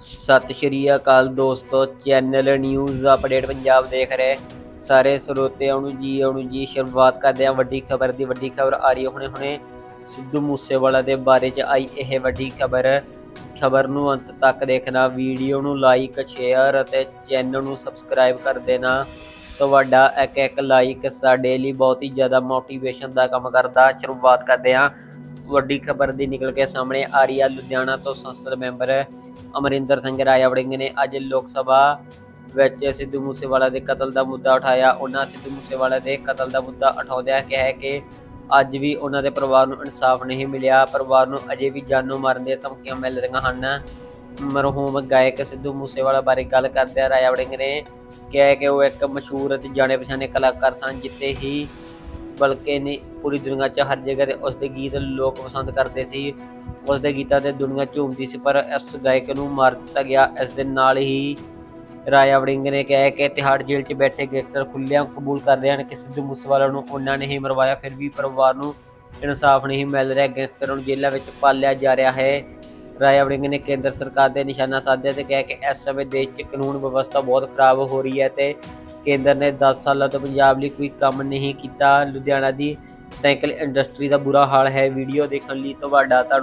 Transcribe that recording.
ਸਤਿ ਸ਼੍ਰੀ ਅਕਾਲ ਦੋਸਤੋ, channel news update Punjab ਦੇਖ ਰਹੇ। ਸਾਰੇ ਸਰੋਤਿਆਂ ਨੂੰ ਜੀ ਆਉਣ ਜੀ, ਸ਼ੁਰੂਆਤ ਕਰਦੇ ਹਾਂ ਵੱਡੀ ਖਬਰ ਦੀ। ਵੱਡੀ ਖਬਰ ਆ ਰਹੀ ਹੈ ਹੁਣੇ ਹੁਣੇ। ਸਿੱਧੂ ਮੂਸੇਵਾਲਾ ਦੇ ਬਾਰੇ ਚ ਆਈ ਇਹ ਵੱਡੀ ਖਬਰ। ਖਬਰ ਨੂੰ ਅੰਤ ਤੱਕ ਦੇਖਣਾ, ਵੀਡੀਓ ਨੂੰ ਲਾਈਕ ਸ਼ੇਅਰ ਅਤੇ ਚੈਨਲ ਨੂੰ ਸਬਸਕ੍ਰਾਈਬ ਕਰ ਦੇਣਾ। ਤੁਹਾਡਾ ਇੱਕ ਇੱਕ ਲਾਈਕ ਸਾਡੇ ਲਈ ਬਹੁਤ ਹੀ ਜ਼ਿਆਦਾ ਮੋਟੀਵੇਸ਼ਨ ਦਾ ਕੰਮ ਕਰਦਾ। ਸ਼ੁਰੂਆਤ ਕਰਦੇ ਹਾਂ। ਵੱਡੀ ਖਬਰ ਦੀ ਨਿਕਲ ਕੇ ਸਾਹਮਣੇ ਆ ਰਹੀ ਹੈ ਲੁਧਿਆਣਾ ਤੋਂ ਸੰਸਦ ਮੈਂਬਰ ਅਮਰਿੰਦਰ ਸਿੰਘ ਰਾਇਆ ਵੜਿੰਗ ਨੇ ਅੱਜ ਲੋਕ ਸਭਾ ਵਿੱਚ ਸਿੱਧੂ ਮੂਸੇਵਾਲਾ ਦੇ ਕਤਲ ਦਾ ਮੁੱਦਾ ਉਠਾਇਆ। ਉਹਨਾਂ ਸਿੱਧੂ ਮੂਸੇਵਾਲਾ ਦੇ ਕਤਲ ਦਾ ਮੁੱਦਾ ਉਠਾਉਂਦਿਆਂ ਕਿਹਾ ਕਿ ਅੱਜ ਵੀ ਉਹਨਾਂ ਦੇ ਪਰਿਵਾਰ ਨੂੰ ਇਨਸਾਫ ਨਹੀਂ ਮਿਲਿਆ। ਪਰਿਵਾਰ ਨੂੰ ਅਜੇ ਵੀ ਜਾਨੋਂ ਮਾਰਨ ਦੀਆਂ ਧਮਕੀਆਂ ਮਿਲ ਰਹੀਆਂ ਹਨ। ਮਰਹੂਮ ਗਾਇਕ ਸਿੱਧੂ ਮੂਸੇਵਾਲਾ ਬਾਰੇ ਗੱਲ ਕਰਦਿਆਂ ਰਾਇਆ ਵੜਿੰਗ ਨੇ ਕਿਹਾ ਕਿ ਉਹ ਇੱਕ ਮਸ਼ਹੂਰ ਅਤੇ ਜਾਣੇ ਪਛਾਣੇ ਕਲਾਕਾਰ ਸਨ ਜਿੱਤੇ ਹੀ ਬਲਕਿ ਨਹੀਂ ਪੂਰੀ ਦੁਨੀਆ 'ਚ ਹਰ ਜਗ੍ਹਾ ਤੇ ਉਸ ਦੇ ਗੀਤ ਲੋਕ ਪਸੰਦ ਕਰਦੇ ਸੀ। ਉਸ ਦੇ ਗੀਤਾਂ ਤੇ ਦੁਨੀਆ ਝੂਮਦੀ ਸੀ, ਪਰ ਇਸ ਗਾਇਕ ਨੂੰ ਮਾਰ ਦਿੱਤਾ ਗਿਆ। ਇਸ ਦੇ ਨਾਲ ਹੀ ਰਾਇਆ ਵੜਿੰਗ ਨੇ ਕਿਹਾ ਕਿ ਤਿਹਾੜ ਜੇਲ੍ਹ 'ਚ ਬੈਠੇ ਗ੍ਰਿਫਤਾਰ ਖੁੱਲ੍ਹਿਆਂ ਕਬੂਲ ਕਰਦੇ ਹਨ। ਕਿ ਸਿੱਧੂ ਮੂਸੇਵਾਲਾ ਨੂੰ ਉਹਨਾਂ ਨੇ ਹੀ ਮਰਵਾਇਆ, ਫਿਰ ਵੀ ਪਰਿਵਾਰ ਨੂੰ ਇਨਸਾਫ ਨਹੀਂ ਮਿਲ ਰਿਹਾ। ਗੈਂਗਸਟਰਾਂ ਨੂੰ ਜੇਲ੍ਹਾਂ ਵਿੱਚ ਪਾਲਿਆ ਜਾ ਰਿਹਾ ਹੈ। ਰਾਇਆ ਵੜਿੰਗ ਨੇ ਕੇਂਦਰ ਸਰਕਾਰ ਦੇ ਨਿਸ਼ਾਨਾ ਸਾਧਿਆ ਤੇ ਕਿਹਾ ਕਿ ਇਸ ਸਮੇਂ ਦੇਸ਼ 'ਚ ਕਾਨੂੰਨ ਵਿਵਸਥਾ ਬਹੁਤ ਖਰਾਬ ਹੋ ਰਹੀ ਹੈ ਤੇ ਕੇਂਦਰ ਨੇ 10 ਸਾਲਾਂ ਤੋਂ ਪੰਜਾਬ ਲਈ ਕੋਈ ਕੰਮ ਨਹੀਂ ਕੀਤਾ। ਲੁਧਿਆਣਾ ਦੀ ਸਾਈਕਲ ਇੰਡਸਟਰੀ ਦਾ ਬੁਰਾ ਹਾਲ ਹੈ। ਵੀਡੀਓ ਦੇਖਣ ਲਈ ਤੁਹਾਡਾ ਧੰਨਵਾਦ।